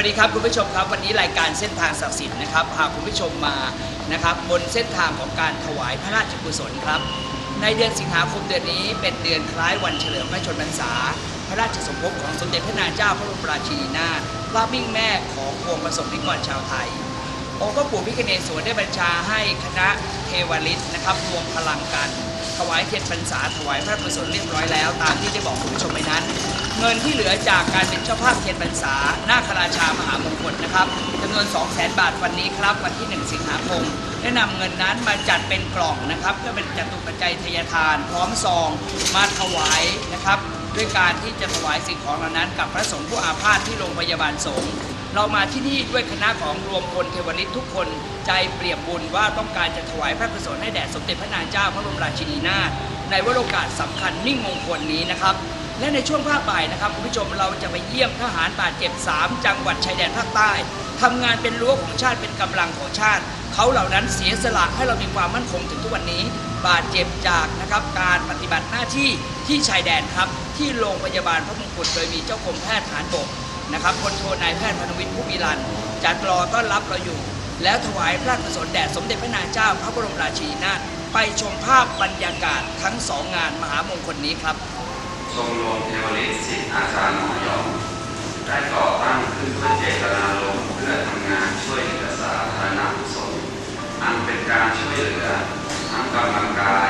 สวัสดีครับคุณผู้ชมครับวันนี้รายการเส้นทางศักดิ์สิทธิ์นะครับพาคุณผู้ชมมานะครับบนเส้นทางของการถวายพระราชกุศลครับ ในเดือนสิงหาคมเดือนนี้เป็นเดือนคล้ายวันเฉลิมพระชนมพรรษา พระราชสมภพของสมเด็จพระนางเจ้าพระบรมราชินีนาถพระมิ่งแม่ของปวงประสบนิกรชาวไทย องค์พระปู่พิฆเนศวนได้บัญชาให้คณะเทวฤทธิ์นะครับรวมพลังกัน ถวายเทียนพรรษาถวายพระกุศลเรียบร้อยแล้ว ตามที่ได้บอกคุณผู้ชมไปนั้น เงินที่เหลือจากการเป็นเจ้าภาพเทียนพรรษาหน้าคราชามหามงคลนะครับจำนวน 2 0 0 0 0 0บาทวันนี้ครับ วันที่ 1 สิงหาคม ได้นำเงินนั้นมาจัดเป็นกล่องนะครับก็เป็นจตุปัจจัยทยทาน พร้อมซอง มาถวายนะครับ ด้วยการที่จะถวายสิ่งของเหล่านั้น กับพระสงฆ์ผู้อาพาธที่โรงพยาบาลสงฆ์เรามาที่นี่ด้วยคณะของรวมพลเทวฤทธิ์ทุกคนใจเปรียบบุญว่าต้องการจะถวายพระกุศลให้แด่สมเด็จพระนางเจ้าพระบรมราชินีนาถในวโรกาสสำคัญมิ่งมงคลนี้นะครับ และในช่วงภาคบ่ายนะครับคุณผู้ชมเราจะไปเยี่ยมทหารบาดเจ็บ 3 จังหวัดชายแดนภาคใต้ทำงานเป็นรั้วของชาติเป็นกำลังของชาติ เขาเหล่านั้นเสียสละให้เรามีความมั่นคงถึงทุกวันนี้ บาดเจ็บจากนะครับการปฏิบัติหน้าที่ที่ชายแดนครับ ที่โรงพยาบาลพระมงกุฎโดยมีเจ้ากรมแพทย์ฐานบกนะครับพลโทนายแพทย์พนวิทย์ผู้มีรันจัดรอต้อนรับเราอยู่ แล้วถวายพระกุศลแด่สมเด็จพระนางเจ้าพระบรมราชินีนาถไปชมภาพบรรยากาศทั้งสองงานมหามงคลนี้ครับ มรมเทวฤทธิ์ศิษย์อาจารย์หมอยองได้ก่อตั้งขึ้นด้วยเจตนารมเพื่อทำงานช่วยเหลือสาธารณกุศลอันเป็นการช่วยเหลือทั้งกำลังกาย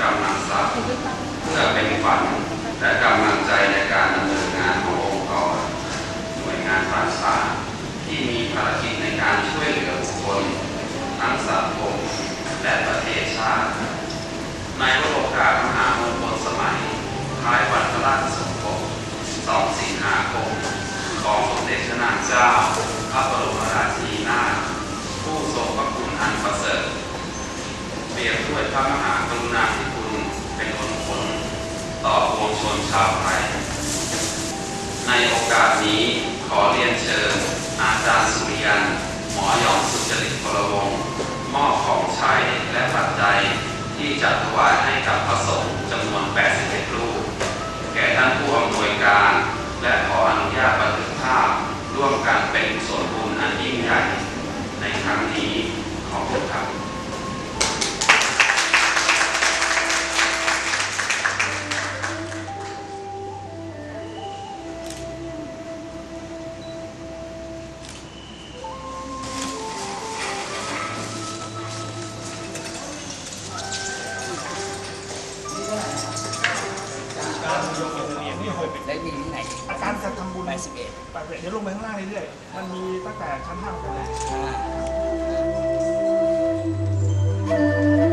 กำลังทรัพย์เพื่อเป็นขวัญและกำลังใจในการดำเนินงานขององค์กรหน่วยงานภาคศาสตร์ที่มีภารกิจในการช่วยเหลือบุคคลทั้งสังคมและประเทศชาติในวโรกาสมหามงคลสมัยคล้ายวันพระราชสมภพ 2 สิงหาคม ของสมเด็จพระนางเจ้า พระบรมราชินีนาถผู้ทรงพระคุณอันประเสริฐเปรียบด้วยพระมหากรุณาธิคุณเป็นคนคนต่อปวงชนชาวไทย ในโอกาสนี้ขอเรียนเชิญ อาจารย์สุริยัน หมอหยองสุจริตพลวงมอบของใช้และปัจจัยที่จะถวายให้กับพระสงฆ์จำนวน81รูปแก่ ท่านผู้อำนวยการ และขออนุญาตบันทึกภาพร่วมกันเป็นส่วนบุญอันยิ่งใหญ่ในครั้งนี้ขอบคุณครับ 81ไปเดี๋ยวลงไปข้างล่างเรื่อยๆมันมีตั้งแต่ชั้นห้าไปเลยอ่า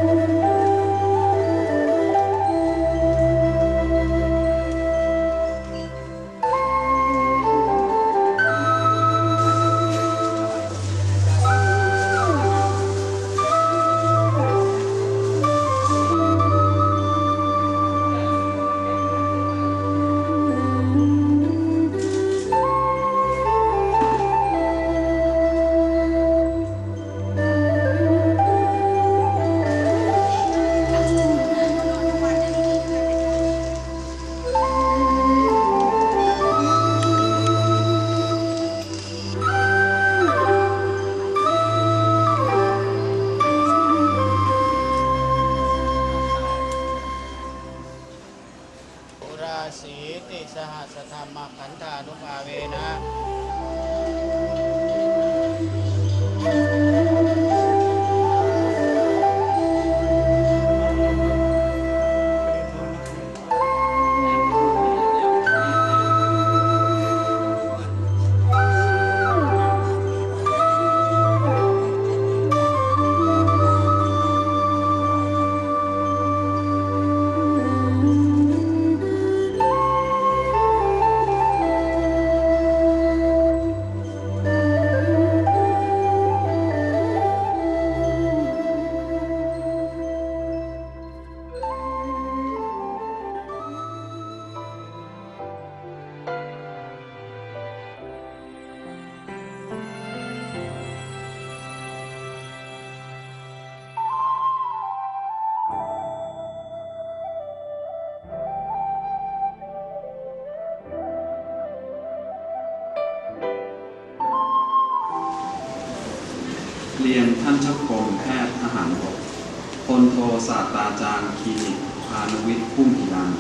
ศาสตราจารย์คลินิกพานุวิทย์พุ่มพิรัน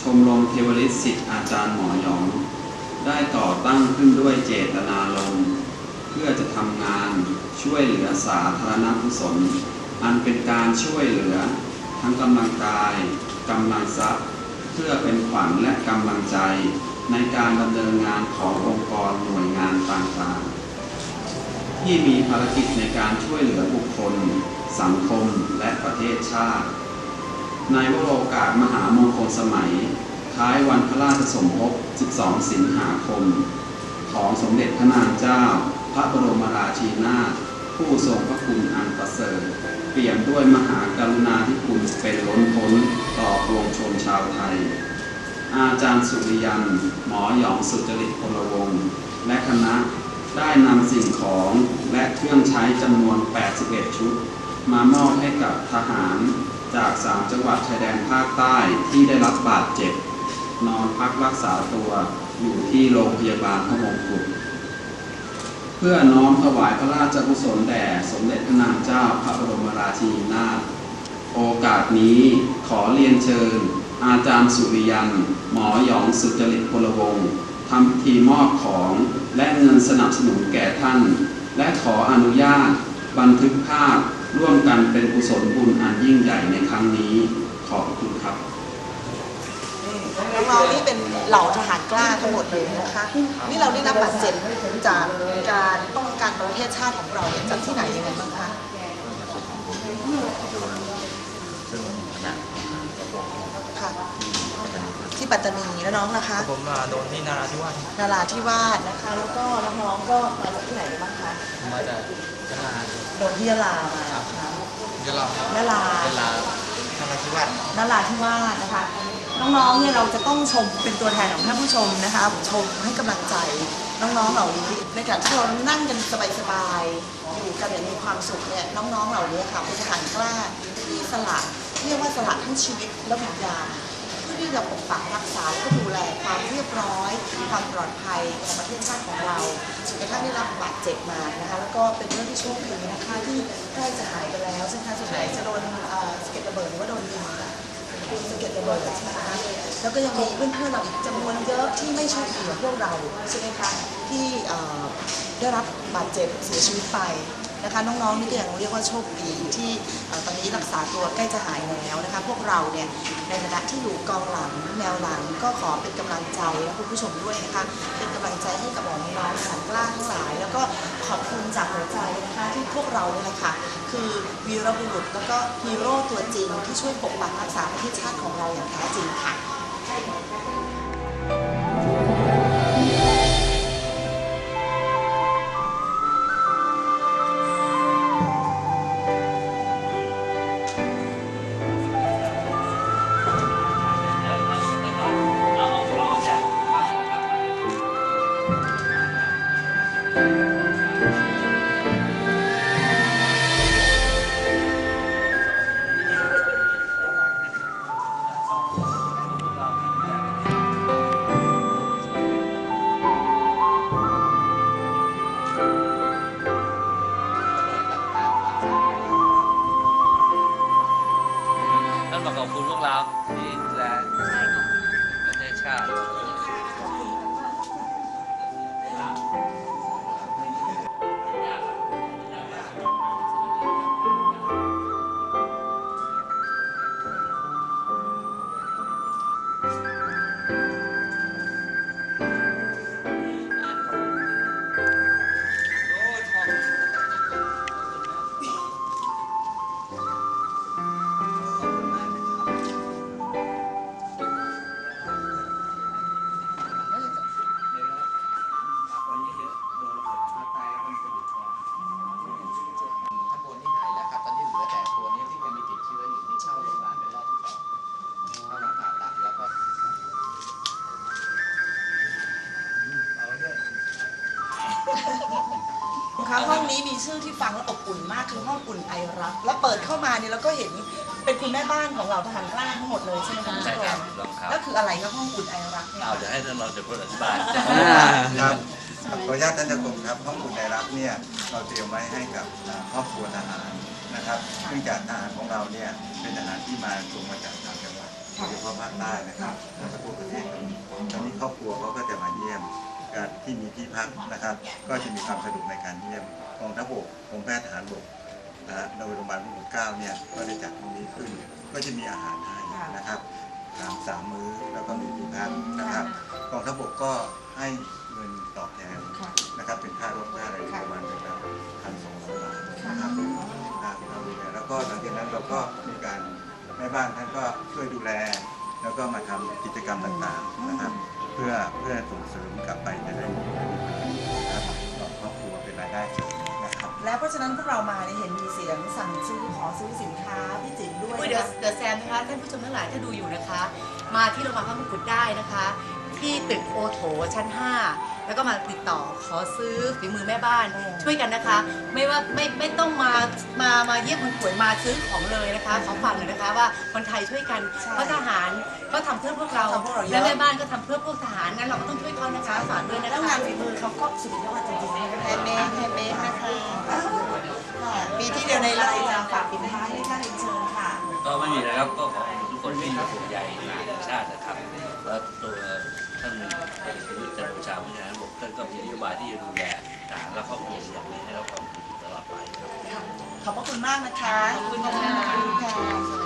ชมรมเทวริตสิทธิ์อาจารย์หมอหยอง ได้ก่อตั้งขึ้นด้วยเจตนารมณ์เพื่อจะทำงานช่วยเหลือสาธารณกุศล อันเป็นการช่วยเหลือ ทั้งกำลังกายกำลังทรัพย์ เพื่อเป็นขวัญและกำลังใจ ในการดำเนินงานขององค์กรหน่วยงานต่างๆ ที่มีภารกิจในการช่วยเหลือบุคคล สังคมและประเทศชาติ ในวโรกาสมหามงคลสมัยคล้ายวันพระราชสมภพ 12 สิงหาคม ของสมเด็จพระนางเจ้า พระบรมราชินีนาถผู้ทรงพระคุณอันประเสริฐเปี่ยมด้วยมหากรุณาธิคุณเป็นล้นพ้นต่อปวงชนชาวไทย อาจารย์สุริยัน หมอหยองสุจริตพลวงศ์และคณะได้นำสิ่งของและเครื่องใช้จำนวน 81 ชุด มามอบให้กับทหารจาก3จังหวัดชายแดนภาคใต้ที่ได้รับบาดเจ็บ นอนพักรักษาตัวอยู่ที่โรงพยาบาลพระมงกุฎเพื่อน้อมถวายพระราชกุศลแด่สมเด็จพระนางเจ้าพระบรมราชินีนาถโอกาสนี้ขอเรียนเชิญ อาจารย์สุริยัน หมอหยองสุจริตพลวงศ์ทำพิธีมอบของและเงินสนับสนุนแก่ท่าน และขออนุญาต บันทึกภาพ ร่วมกันเป็นกุศลบุญอันยิ่งใหญ่ในครั้งนี้ขอบคุณครับน้องๆนี่เป็นเหล่าทหารกล้าทั้งหมดเลยนะคะนี่เราได้รับบาดเจ็บจากการป้องกันประเทศชาติของเราเนี่ยจากที่ไหนยังไงบ้างคะค่ะที่ปัตตานีแล้วน้องนะคะผมมาโดนที่นาราธิวาสนาราธิวาสนะคะ แล้วก็น้องๆก็มาจากที่ไหนบ้างคะมาจาก ยะลาโดนที่ยะลามานะคะยะลาครับยะลายะลานาราธิวาสนราธิวาสนะคะ น้องๆเนี่ยเราจะต้องชมเป็นตัวแทนของท่านผู้ชมนะคะ ชมให้กำลังใจน้องๆเหล่านี้ในขณะที่เรานั่งกันสบายๆอยู่กันอย่างมีความสุขเนี่ยน้องๆเหล่านี้ค่ะเป็นทหารกล้าที่สละเรียกว่าสละทั้งชีวิตและวิญญาณเพื่อ ที่จะปกปักรักษาและก็ดูแลความเรียบร้อย ความปลอดภัยของประเทศชาติของเราจนกระทั่งได้รับบาดเจ็บมานะคะแล้วก็เป็นเรื่องที่โชคดีนะคะที่ใกล้จะหายไปแล้วใช่ไหมคะส่วนใหญ่จะโดนเอ่อสะเก็ดระเบิดหรือว่าโดนยิงค่ะคุณสะเก็ดระเบิดใช่ไหมคะแล้วก็ยังมีเพื่อนๆเราอีกจำนวนเยอะที่ไม่โชคดีเหมือนพวกเราใช่ไหมคะที่ได้รับบาดเจ็บเสียชีวิตไป นะคะน้องๆนี่ก็ยังเรียกว่าโชคดีที่ตอนนี้รักษาตัวใกล้จะหายแล้วนะคะพวกเราเนี่ยในฐานะที่อยู่กองหลังแนวหลังก็ขอเป็นกำลังใจและคุณผู้ชมด้วยนะคะเป็นกำลังใจให้กับน้องๆทหารกล้าทั้งหลาย แล้วก็ขอบคุณจากหัวใจนะคะที่พวกเราเนี่ยแหละค่ะคือวีรบุรุษแล้วก็ฮีโร่ตัวจริงที่ช่วยปกปักรักษาประเทศชาติของเราอย่างแท้จริงค่ะ นี้มีชื่อที่ฟังแล้วอบอุ่นมากคือห้องอุ่นไอรัก แล้วเปิดเข้ามาเนี่ยเราก็เห็นเป็นคุณแม่บ้านของเราทหารกล้าทั้งหมดเลยใช่ไหมคะใช่ครับถูกต้องครับก็คืออะไรคะห้องอุ่นไอรักเนี่ยเอาเดี๋ยวให้ท่านรองจะพูดอธิบายครับขออนุญาตท่านเจ้ากรมครับห้องอุ่นไอรักเนี่ยเราเตรียมไว้ให้กับอ่าครอบครัวทหารนะครับเนื่องจากทหารของเราเนี่ยเป็นทหารที่มาตรงมาจากต่างจังหวัดโดยเฉพาะภาคใต้นะครับแล้วก็ทั่วประเทศก็มีตอนนี้ครอบครัวเขาก็จะมาเยี่ยม การที่มีที่พักนะครับ ก็จะมีความสะดวกในการเยี่ยมกองทัพบกกรมแพทย์ทหารบกนะฮะโดยโรงพยาบาลพระมงกุฎเกล้าเนี่ยก็ได้จัดตรงนี้ขึ้นก็จะมีอาหารให้นะครับสามสามมื้อแล้วก็มีที่พักนะครับกองทัพบกก็ให้เงินตอบแทนค่ะนะครับเป็นค่ารถค่าอะไรประมาณเดือนละพันสองร้อยบาทนะครับครับเราดูแลแล้วก็หลังจากนั้นเราก็มีการแม่บ้านท่านก็ช่วยดูแล แล้วก็มาทำกิจกรรมต่างๆนะครับเพื่อเพื่อส่งเสริมกลับไปจะได้มีนะครับต่อครอบครัวเป็นรายได้เสริมนะครับ แล้วเพราะฉะนั้นพวกเรามาเนี่ยเห็นมีเสียงสั่งซื้อขอซื้อสินค้าพี่จิ๋มด้วยคุยเดอะเดอะแซมนะคะท่านผู้ชมทั้งหลายถ้าดูอยู่นะคะ มาที่โรงพยาบาลพระมงกุฎได้นะคะ ที่ตึกโอโถชั้น 5 แล้วก็มาติดต่อขอซื้อฝีมือแม่บ้านช่วยกันนะคะ ไม่ว่าไม่ไม่ต้องมามามาเยี่ยมคนป่วยมาซื้อของเลยนะคะขอฝากหน่อยนะคะว่าคนไทยช่วยกันเพราะทหารก็ทำเพื่อพวกเราและแม่บ้านก็ทำเพื่อพวกทหารงั้นเราก็ต้องช่วยเขานะคะฝากด้วยนะแล้วคะงานฝีมือเขาก็สุดยอดจริงๆนะคะแฮนด์เมดแฮนด์เมดนะคะค่ะปีที่เดียวในโลกจะฝากปิดท้ายให้ท่านเรียนเชิญค่ะ ก็ไม่มีนะครับก็ขอบคุณทุกคนที่มีห่วงใยชาตินะครับแล้วตัว ท่านประยุทธ์จันทร์โอชาผู้บริหารบกท่านก็มีนโยบายที่จะดูแลทหารและครอบครัวอย่างนี้ให้เราความสุขตลอดไปครับ ขอบพระคุณมากนะคะ ขอบคุณค่ะ